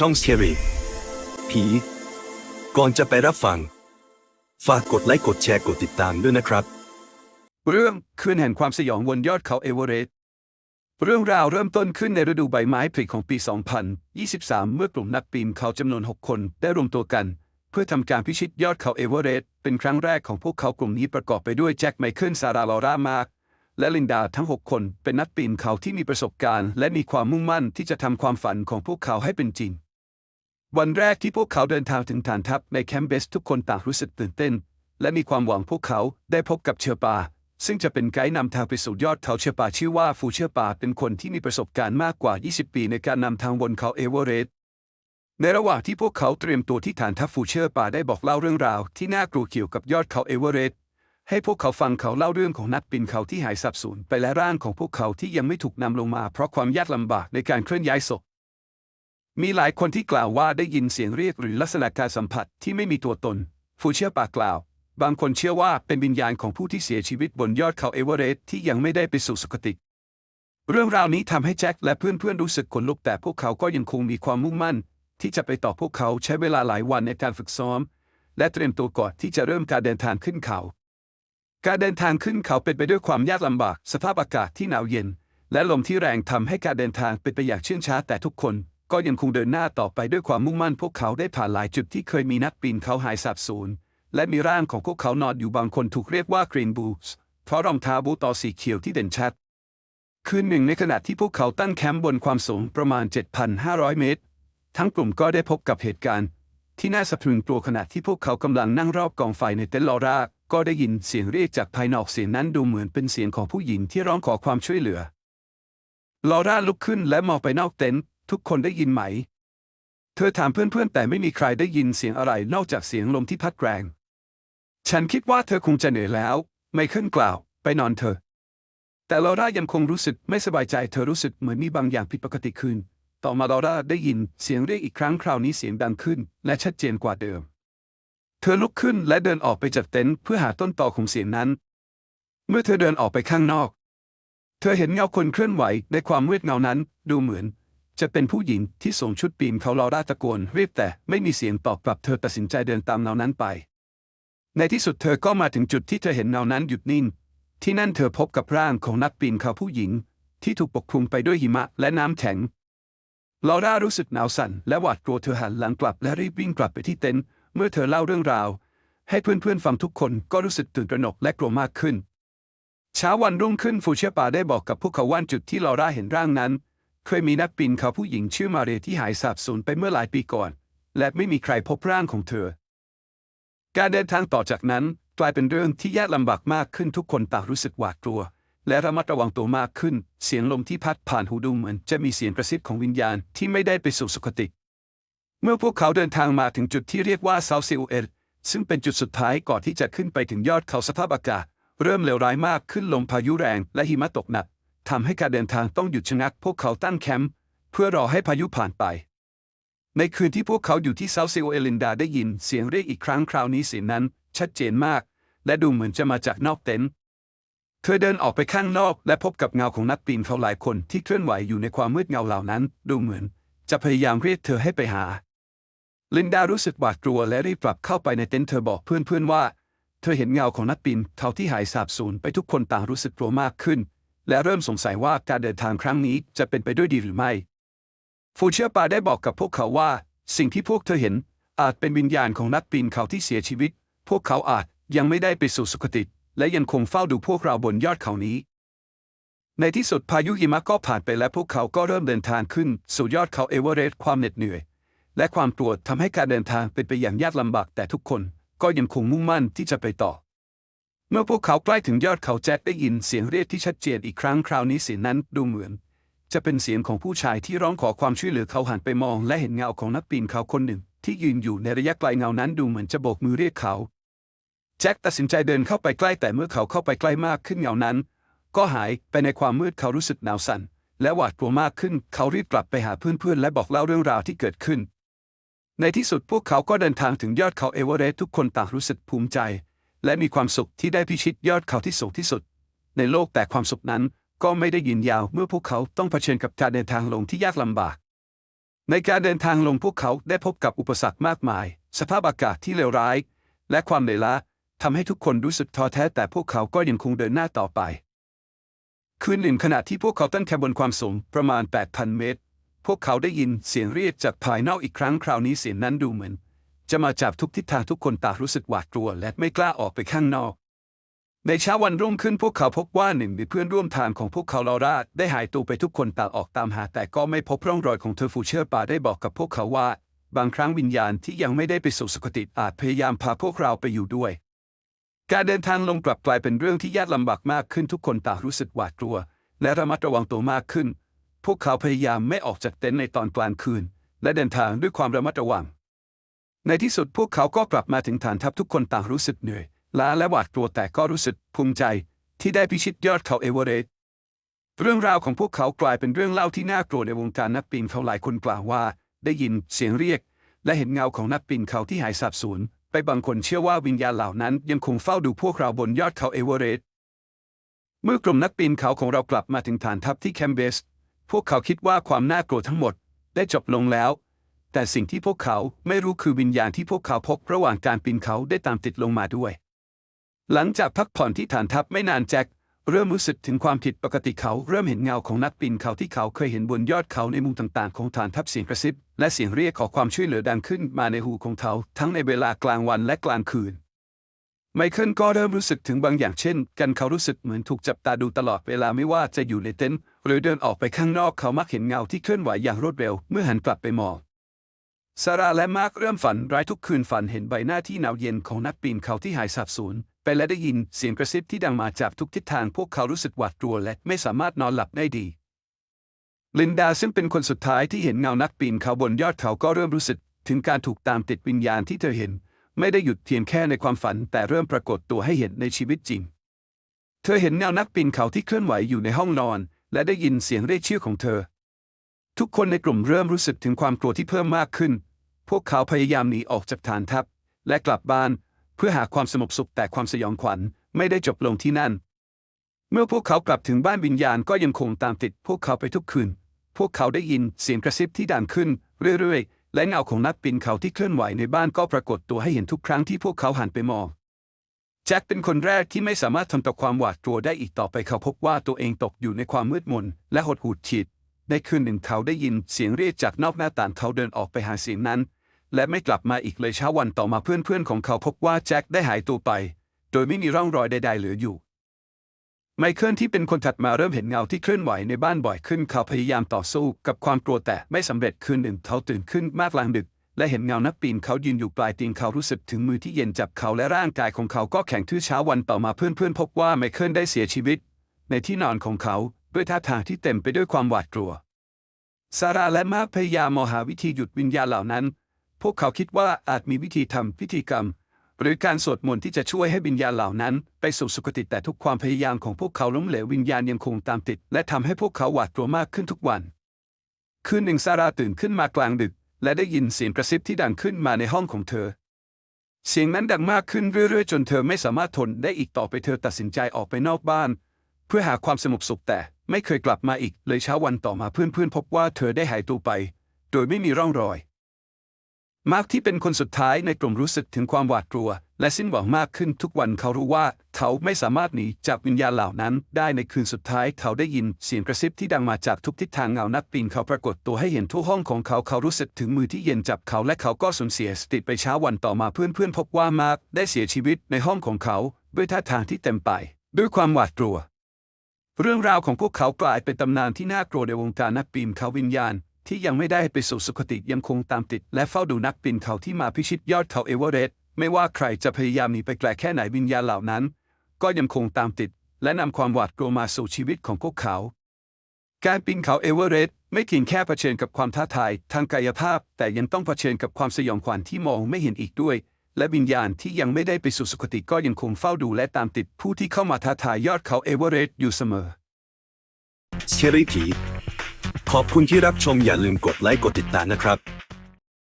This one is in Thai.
ช่องเชียรีผี ก่อนจะไปรับฟัง ฝากกดไลค์กดแชร์กดติดตามด้วยนะครับ เรื่องคืนแห่งความสยองบนยอดเขาเอเวอเรสต์เรื่องราวเริ่มต้นขึ้นในฤดูใบไม้ผลิของปี 2023 เมื่อกลุ่มนักปีนเขาจำนวน 6 คนได้รวมตัวกัน เพื่อทำการพิชิตยอดเขาเอเวอเรสต์เป็นครั้งแรกของพวกเขากลุ่มนี้ประกอบไปด้วยแจ็คไมเคิลซาราลอร่ามาร์กและลินดาทั้ง 6 คนเป็นนักปีนเขาที่มีประสบการณ์ และมีความมุ่งมั่นที่จะทำความฝันของพวกเขาให้เป็นจริง วันแรกที่พวกเขาเดินทางถึงฐานทัพในแคมป์เบสทุกคนต่างรู้สึกตื่นเต้น และมีความหวังพวกเขาได้พบกับเชอปา ซึ่งจะเป็นไกด์นำทางไปสู่ยอดเขาเชอปาชื่อว่าฟูเชอปาเป็นคนที่มีประสบการณ์มากกว่า 20 ปีในการนำทางบนเขาเอเวอเรสต์ในระหว่างที่พวกเขาเตรียมตัวที่ฐานทัพฟูเชอร์ปาได้บอกเล่าเรื่องราวที่น่ากลัวเกี่ยวกับยอดเขาเอเวอเรสต์ให้พวกเขาฟังเขาเล่าเรื่องของนักปีนเขาที่หายสับสูญไปและร่างของพวกเขาที่ยังไม่ถูกนำลงมาเพราะความยากลำบากในการเคลื่อนย้ายศพ มีหลายคนที่กล่าวว่าได้ยินเสียงเรียกหรือลักษณะการสัมผัสที่ไม่มีตัวตน ฟูเชียปากกล่าว บางคนเชื่อว่าเป็นวิญญาณของผู้ที่เสียชีวิตบนยอดเขาเอเวอเรสต์ที่ยังไม่ได้ไปสู่สุคติ เรื่องราวนี้ทำให้แจ็คและเพื่อนๆรู้สึกขนลุกแต่พวกเขาก็ยังคงมีความมุ่งมั่น ที่จะไปต่อพวกเขาใช้เวลาหลายวันในการฝึกซ้อม และเตรียมตัวก่อนที่จะเริ่มการเดินทางขึ้นเขา การเดินทางขึ้นเขาเป็นไปด้วยความยากลำบาก สภาพอากาศที่หนาวเย็น และลมที่แรงทำให้การเดินทางเป็นไปอย่างเชื่องช้าแต่ทุกคน ก็ยังคงเดินหน้าต่อไปด้วยความมุ่งมั่นพวกเขาได้ผ่านหลายจุดที่เคยมีนักปีนเขาหายสาบสูญและมีร่างของพวกเขานอนอยู่บางคนถูกเรียกว่ากรีนบูสเพราะรองเท้าบูตอสีเขียวที่เด่นชัด คืนหนึ่งในขณะที่พวกเขาตั้งแคมป์บนความสูงประมาณ 7,500 เมตร ทั้งกลุ่มก็ได้พบกับเหตุการณ์ ที่น่าสะพรึงกลัวขณะที่พวกเขากำลังนั่งรอบกองไฟในเต็นท์ลอร่าก็ได้ยินเสียงเรียกจากภายนอกเสียงนั้นดูเหมือนเป็นเสียงของผู้หญิงที่ร้องขอความช่วยเหลือลอร่าลุกขึ้นและมองไปนอกเต็นท์ ทุกคนได้ยินไหม เธอถามเพื่อนๆ แต่ไม่มีใครได้ยินเสียงอะไรนอกจากเสียงลมที่พัดแรง ฉันคิดว่าเธอคงจะเหนื่อยแล้ว ไม่ขึ้นกล่าว ไปนอนเธอะ แต่ลอร่ายังคงรู้สึกไม่สบายใจ เธอรู้สึกเหมือนมีบางอย่างผิดปกติขึ้น ต่อมาลอร่าได้ยินเสียงเรียกอีกครั้งคราวนี้เสียงดังขึ้น และชัดเจนกว่าเดิม เธอลุกขึ้นและเดินออกไปจากเต็นท์เพื่อหาต้นตอของเสียงนั้น เมื่อเธอเดินออกไปข้างนอก เธอเห็นเงาคนเคลื่อนไหวในความมืดเงานั้น ดูเหมือน จะเป็นผู้หญิงที่สวมชุดปีนเขาลอร่าตะโกนเรียกแต่ไม่มีเสียงตอบกลับเธอตัดสินใจเดินตามเงานั้นไป ในที่สุดเธอก็มาถึงจุดที่เธอเห็นเงานั้นหยุดนิ่ง ที่นั่นเธอพบกับร่างของนักปีนเขาผู้หญิง ที่ถูกปกคลุมไปด้วยหิมะและน้ำแข็งลอร่ารู้สึกหนาวสั่นและหวาดกลัวเธอหันหลังกลับและรีบวิ่งกลับไปที่เต็นท์เมื่อเธอเล่าเรื่องราว ให้เพื่อนๆฟังทุกคนก็รู้สึกตื่นตระหนกและกลัวมากขึ้น เช้าวันรุ่งขึ้นฟูเชียปาได้บอกกับพวกเขาว่าจุดที่ลอร่าเห็นร่างนั้น เคยมีนักปีนเขาผู้หญิงชื่อมาเรียที่หายสาบสูญไปเมื่อหลายปีก่อน และไม่มีใครพบร่างของเธอ การเดินทางต่อจากนั้นกลายเป็นเรื่องที่ยากลำบากมากขึ้นทุกคนต่างรู้สึกหวาดกลัว และระมัดระวังตัวมากขึ้น เสียงลมที่พัดผ่านหูดูเหมือนจะมีเสียงกระซิบของวิญญาณที่ไม่ได้ไปสู่สุคติ เมื่อพวกเขาเดินทางมาถึงจุดที่เรียกว่าเซาซิลเอลซึ่งเป็นจุดสุดท้ายก่อนที่จะขึ้นไปถึงยอดเขาสภาพอากาศเริ่มเลวร้ายมากขึ้นลมพายุแรงและหิมะตกหนัก ทำให้การเดินทางต้องหยุดชะงักพวกเขาตั้งแคมป์เพื่อรอให้พายุผ่านไป ในคืนที่พวกเขาอยู่ที่เซาซิลเอลินดาได้ยินเสียงเรียกอีกครั้งคราวนี้เสียงนั้น ชัดเจนมาก และดูเหมือนจะมาจากนอกเต็นท์เธอเดินออกไปข้างนอก และพบกับเงาของนักปีนเขาหลายคนที่เคลื่อนไหวอยู่ในความมืดเงาเหล่านั้น ดูเหมือน จะพยายามเรียกเธอให้ไปหา ลินดารู้สึกหวาดกลัวและรีบกลับเข้าไปในเต็นท์เธอบอกเพื่อนๆว่า เธอเห็นเงาของนักปีนเขาที่หายสาบสูญไปทุกคนต่างรู้สึกกลัวมากขึ้น และเริ่มสงสัยว่าการเดินทางครั้งนี้จะเป็นไปด้วยดีหรือไม่ฟูเชียปาได้บอกกับพวกเขาว่า สิ่งที่พวกเธอเห็น อาจเป็นวิญญาณของนักปีนเขาที่เสียชีวิต พวกเขาอาจยังไม่ได้ไปสู่สุคติ และยังคงเฝ้าดูพวกเราบนยอดเขานี้ ในที่สุดพายุหิมะก็ผ่านไปและพวกเขาก็เริ่มเดินทางขึ้นสู่ยอดเขาเอเวอเรสต์ความเหน็ดเหนื่อย และความกลัวทำให้การเดินทางเป็นไปอย่างยากลำบากแต่ทุกคนก็ยังคงมุ่งมั่นที่จะไปต่อ เมื่อพวกเขาใกล้ถึงยอดเขาแจ็คได้ยินเสียงเรียกที่ชัดเจนอีกครั้งคราวนี้เสียงนั้นดูเหมือน จะเป็นเสียงของผู้ชายที่ร้องขอความช่วยเหลือเขาหันไปมอง และเห็นเงาของนักปีนเขาคนหนึ่ง ที่ยืนอยู่ในระยะไกลเงานั้นดูเหมือนจะโบกมือเรียกเขา แจ็คตัดสินใจเดินเข้าไปใกล้แต่เมื่อเขาเข้าไปใกล้มากขึ้นเงานั้น ก็หายไปในความมืดเขารู้สึกหนาวสั่นและหวาดกลัวมากขึ้น เขารีบกลับไปหาเพื่อนๆและบอกเล่าเรื่องราวที่เกิดขึ้น ในที่สุดพวกเขาก็เดินทางถึงยอดเขาเอเวอเรสต์ทุกคนต่างรู้สึกภูมิใจ และมีความสุขที่ได้พิชิตยอดเขาที่สูงที่สุด ในโลกแต่ความสุขนั้นก็ไม่ได้ยืนยาวเมื่อพวกเขาต้องเผชิญกับการเดินทางลงที่ยากลำบาก ในการเดินทางลงพวกเขาได้พบกับอุปสรรคมากมาย สภาพอากาศที่เลวร้าย และความเหนื่อยล้าทำให้ทุกคนรู้สึกท้อแท้แต่พวกเขาก็ยังคงเดินหน้าต่อไป คืนหนึ่งขณะที่พวกเขาตั้งแคมป์บนความสูงประมาณ 8,000 เมตร พวกเขาได้ยินเสียงเรียกจากภายนอกอีกครั้งคราวนี้เสียงนั้นดูเหมือน จะมาจากทุกทิศทางทุกคนต่างรู้สึกหวาดกลัว และไม่กล้าออกไปข้างนอก ในเช้าวันรุ่งขึ้นพวกเขาพบว่าหนึ่งในเพื่อนร่วมทางของพวกเขาลอราได้หายตัวไปทุกคนต่างออกตามหา แต่ก็ไม่พบร่องรอยของเธอฟูเชอร์ป่าได้บอกกับพวกเขาว่า บางครั้งวิญญาณที่ยังไม่ได้ไปสู่สุคติอาจพยายามพาพวกเราไปอยู่ด้วย การเดินทางลงกลับกลายเป็นเรื่องที่ยากลำบากมากขึ้นทุกคนต่างรู้สึกหวาดกลัว และระมัดระวังตัวมากขึ้น พวกเขาพยายามไม่ออกจากเต็นท์ในตอนกลางคืน และเดินทางด้วยความระมัดระวัง ในที่สุดพวกเขาก็กลับมาถึงฐานทัพทุกคนต่างรู้สึกเหนื่อยล้าและหวาดกลัวแต่ก็รู้สึกภูมิใจ ที่ได้พิชิตยอดเขาเอเวอเรสต์เรื่องราวของพวกเขากลายเป็นเรื่องเล่าที่น่ากลัวในวงการนักปีนเขาหลายคนกล่าวว่า ได้ยินเสียงเรียก และเห็นเงาของนักปีนเขาที่หายสาบสูญไปบางคนเชื่อว่าวิญญาณเหล่านั้นยังคงเฝ้าดูพวกเราบนยอดเขาเอเวอเรสต์เมื่อกลุ่มนักปีนเขาของเรากลับมาถึงฐานทัพที่แคมเบสพวกเขาคิดว่าความน่ากลัวทั้งหมด ได้จบลงแล้ว แต่สิ่งที่พวกเขาไม่รู้คือวิญญาณที่พวกเขาพบระหว่างการปีนเขาได้ตามติดลงมาด้วย หลังจากพักผ่อนที่ฐานทัพไม่นานแจ็คเริ่มรู้สึกถึงความผิดปกติเขาเริ่มเห็นเงาของนักปีนเขาที่เขาเคยเห็นบนยอดเขาในมุมต่างๆ ของฐานทัพเสียงกระซิบ และเสียงเรียกขอความช่วยเหลือดังขึ้นมาในหูของเขาทั้งในเวลากลางวันและกลางคืน ไมเคิลก็เริ่มรู้สึกถึงบางอย่างเช่น กันเขารู้สึกเหมือนถูกจับตาดูตลอดเวลาไม่ว่าจะอยู่ในเต็นท์หรือเดินออกไปข้างนอกเขามักเห็นเงาที่เคลื่อนไหวอย่างรวดเร็ว เมื่อหันกลับไปมอง ซาร่าและมาร์คเริ่มฝันร้ายทุกคืนฝันเห็นใบหน้าที่หนาวเย็นของนักปีนเขาที่หายสาบสูญไปและได้ยินเสียงกระซิบที่ดังมาจากทุกทิศทางพวกเขารู้สึกหวาดกลัวและไม่สามารถนอนหลับได้ดี ลินดาซึ่งเป็นคนสุดท้ายที่เห็นเงานักปีนเขาบนยอดเขาก็เริ่มรู้สึก ถึงการถูกตามติดวิญญาณที่เธอเห็น ไม่ได้หยุดเพียงแค่ในความฝัน แต่เริ่มปรากฏตัวให้เห็นในชีวิตจริง เธอเห็นเงานักปีนเขาที่เคลื่อนไหวอยู่ในห้องนอน และได้ยินเสียงเรียกชื่อของเธอ ทุกคนในกลุ่มเริ่มรู้สึกถึงความกลัวที่เพิ่มมากขึ้น พวกเขาพยายามหนีออกจากฐานทัพ และกลับบ้าน เพื่อหาความสงบสุขแต่ความสยองขวัญไม่ได้จบลงที่นั่น เมื่อพวกเขากลับถึงบ้านวิญญาณก็ยังคงตามติดพวกเขาไปทุกคืน พวกเขาได้ยินเสียงกระซิบที่ดังขึ้นเรื่อยๆ และเงาของนักปีนเขาที่เคลื่อนไหวในบ้านก็ปรากฏตัวให้เห็นทุกครั้งที่พวกเขาหันไปมองแจ็คเป็นคนแรกที่ไม่สามารถทนต่อความหวาดกลัวได้อีกต่อไปเขาพบว่าตัวเองตกอยู่ในความมืดมนและหดหู่ฉีด ในคืนหนึ่งเขาได้ยินเสียงเรียกจากนอกหน้าต่างเขาเดินออกไปหาเสียงนั้น และไม่กลับมาอีกเลยเช้าวันต่อมาเพื่อนๆของเขาพบว่าแจ็คได้หายตัวไป โดยไม่มีร่องรอยใดๆเหลืออยู่ไมเคิลที่เป็นคนถัดมาเริ่มเห็นเงาที่เคลื่อนไหวในบ้านบ่อยขึ้น เขาพยายามต่อสู้กับความกลัวแต่ไม่สำเร็จคืนหนึ่งเขาตื่นขึ้นมากลางดึก และเห็นเงานักปีนเขายืนอยู่ปลายเตียงเขารู้สึกถึงมือที่เย็นจับเขาและร่างกายของเขาก็แข็งทื่อเช้าวันต่อมาเพื่อนๆพบว่าไมเคิลได้เสียชีวิต ในที่นอนของเขา ด้วยท่าทางที่เต็มไปด้วยความหวาดกลัว ซาร่าและมาพยายามมองหาวิธีหยุดวิญญาณเหล่านั้น พวกเขาคิดว่าอาจมีวิธีทำพิธีกรรม หรือการสวดมนต์ที่จะช่วยให้วิญญาณเหล่านั้น ไปสู่สุคติแต่ทุกความพยายามของพวกเขาล้มเหลววิญญาณยังคงตามติด และทำให้พวกเขาหวาดกลัวมากขึ้นทุกวัน คืนหนึ่งซาร่าตื่นขึ้นมากลางดึก และได้ยินเสียงกระซิบที่ดังขึ้นมาในห้องของเธอเสียงนั้นดังมากขึ้นเรื่อยๆ จนเธอไม่สามารถทนได้อีกต่อไปเธอตัดสินใจออกไปนอกบ้าน เพื่อหาความสงบสุขแต่ ไม่เคยกลับมาอีก เลยเช้าวันต่อมาเพื่อนๆพบว่าเธอได้หายตัวไป โดยไม่มีร่องรอย มาร์คที่เป็นคนสุดท้ายในกลุ่มรู้สึกถึงความหวาดกลัว และสิ้นหวังมากขึ้นทุกวันเขารู้ว่าเขาไม่สามารถหนีจากวิญญาณเหล่านั้น ได้ในคืนสุดท้ายเขาได้ยินเสียงกระซิบที่ดังมาจากทุกทิศทางเงานักปีนเขาปรากฏตัวให้เห็นทั่วห้องของเขาเขารู้สึกถึงมือที่เย็นจับเขาและเขาก็สูญเสียสติไปเช้าวันต่อมาเพื่อนๆพบว่ามาร์คได้เสียชีวิตในห้องของเขา ด้วยท่าทางที่เต็มไป ด้วยความหวาดกลัว เรื่องราวของพวกเขากลายเป็นตำนานที่น่ากลัวในวงการนักปีนเขาวิญญาณ ที่ยังไม่ได้ไปสู่สุคติยังคงตามติด และเฝ้าดูนักปีนเขาที่มาพิชิตยอดเขาเอเวอเรสต์ไม่ว่าใครจะพยายามหนีไปไกลแค่ไหนวิญญาณเหล่านั้น ก็ยังคงตามติด และนำความหวาดกลัวมาสู่ชีวิตของพวกเขา การปีนเขาเอเวอเรสต์ไม่เพียงแค่เผชิญกับความท้าทาย ทางกายภาพ แต่ยังต้องเผชิญกับความสยองขวัญที่มองไม่เห็นอีกด้วย และวิญญาณที่ยังไม่ได้ไปสู่สุคติก็ยังคงเฝ้าดูและตามติดผู้ที่เข้ามาท้าทายยอดเขาเอเวอเรสต์อยู่เสมอ เชอรี่ผีขอบคุณที่รับชมอย่าลืมกดไลค์กดติดตามนะครับ